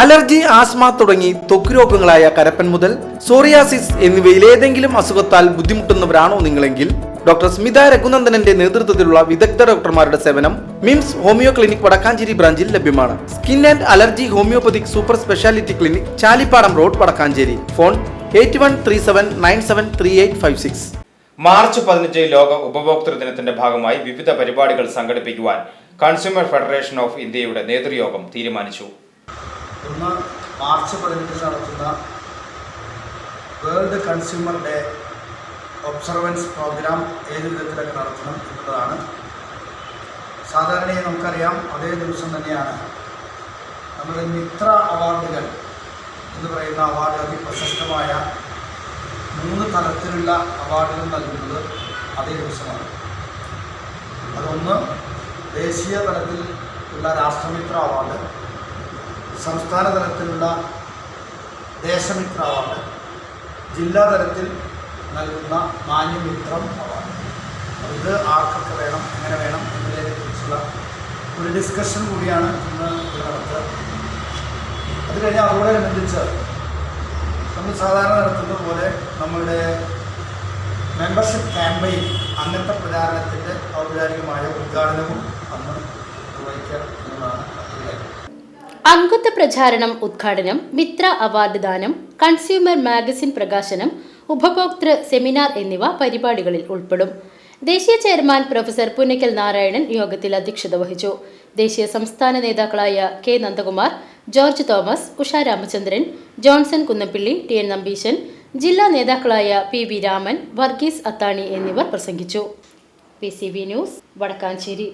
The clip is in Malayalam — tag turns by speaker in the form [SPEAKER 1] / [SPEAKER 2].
[SPEAKER 1] അലർജി ആസ്മ തുടങ്ങി ത്വക്ക് രോഗങ്ങളായ കരപ്പൻ മുതൽ സോറിയാസിസ് എന്നിവയിൽ ഏതെങ്കിലും അസുഖത്താൽ ബുദ്ധിമുട്ടുന്നവരാണോ നിങ്ങളെങ്കിൽ? ഡോക്ടർ സ്മിത രഘുനന്ദനന്റെ നേതൃത്വത്തിലുള്ള വിദഗ്ധ ഡോക്ടർമാരുടെ സേവനം മിംസ് ഹോമിയോ ക്ലിനിക് വടക്കാഞ്ചേരി ബ്രാഞ്ചിൽ ലഭ്യമാണ്. Skin and allergy homeopathic super speciality clinic Chalippadam road Vadakkanchery. Phone eight one three seven nine seven three eight five six.
[SPEAKER 2] March പതിനഞ്ച് ലോക ഉപഭോക്തൃ ദിനത്തിന്റെ ഭാഗമായി വിവിധ പരിപാടികൾ സംഘടിപ്പിക്കുവാൻ കൺസ്യൂമർ ഫെഡറേഷൻ ഓഫ് ഇന്ത്യയുടെ നേതൃയോഗം തീരുമാനിച്ചു.
[SPEAKER 3] ഒന്ന് മാർച്ച് പതിനെട്ടിന് നടത്തുന്ന world consumer day observance programme ഏത് വിധത്തിലൊക്കെ നടത്തണം എന്നുള്ളതാണ്. സാധാരണയായി നമുക്കറിയാം അതേ ദിവസം തന്നെയാണ് നമ്മുടെ മിത്ര അവാർഡുകൾ എന്ന് പറയുന്ന അവാർഡ് അതിപ്രശസ്തമായ മൂന്ന് തലത്തിലുള്ള അവാർഡുകൾ നൽകുന്നത് അതേ ദിവസമാണ്. അതൊന്ന് ദേശീയ തലത്തിൽ ഉള്ള രാഷ്ട്രമിത്ര അവാർഡ് സംസ്ഥാന തലത്തിലുള്ള ദേശമിത്ര അവാർഡ് ജില്ലാ തലത്തിൽ നൽകുന്ന മാന്യമിത്രം അവാർഡ്. അത് ആർക്കൊക്കെ വേണം എങ്ങനെ വേണം എന്നതിനെക്കുറിച്ചുള്ള ഒരു ഡിസ്കഷൻ കൂടിയാണ് ഇന്ന് നടത്തുക അത് കഴിഞ്ഞ് അതോടനുബന്ധിച്ച് നമ്മൾ സാധാരണ നടത്തുന്ന പോലെ നമ്മളുടെ മെമ്പർഷിപ്പ് ക്യാമ്പയിൻ അങ്ങനത്തെ പ്രചാരണത്തിന്റെ ഔപചാരികമായ ഉദ്ഘാടനവും അന്ന്
[SPEAKER 4] അംഗത്വ പ്രചാരണം ഉദ്ഘാടനം മിത്ര അവാർഡ് ദാനം കൺസ്യൂമർ മാഗസിൻ പ്രകാശനം ഉപഭോക്തൃ സെമിനാർ എന്നിവ പരിപാടികളിൽ ഉൾപ്പെടും. ദേശീയ ചെയർമാൻ പ്രൊഫസർ പുന്നക്കൽ നാരായണൻ യോഗത്തിൽ അധ്യക്ഷത വഹിച്ചു. ദേശീയ സംസ്ഥാന നേതാക്കളായ K Nandakumar George Thomas Usha Ramachandran Johnson Kunnappilly T N Nambeesan ജില്ലാ നേതാക്കളായ പി വി രാമൻ വർഗീസ് അത്താണി എന്നിവർ പ്രസംഗിച്ചു. P C B news Vadakkanchery.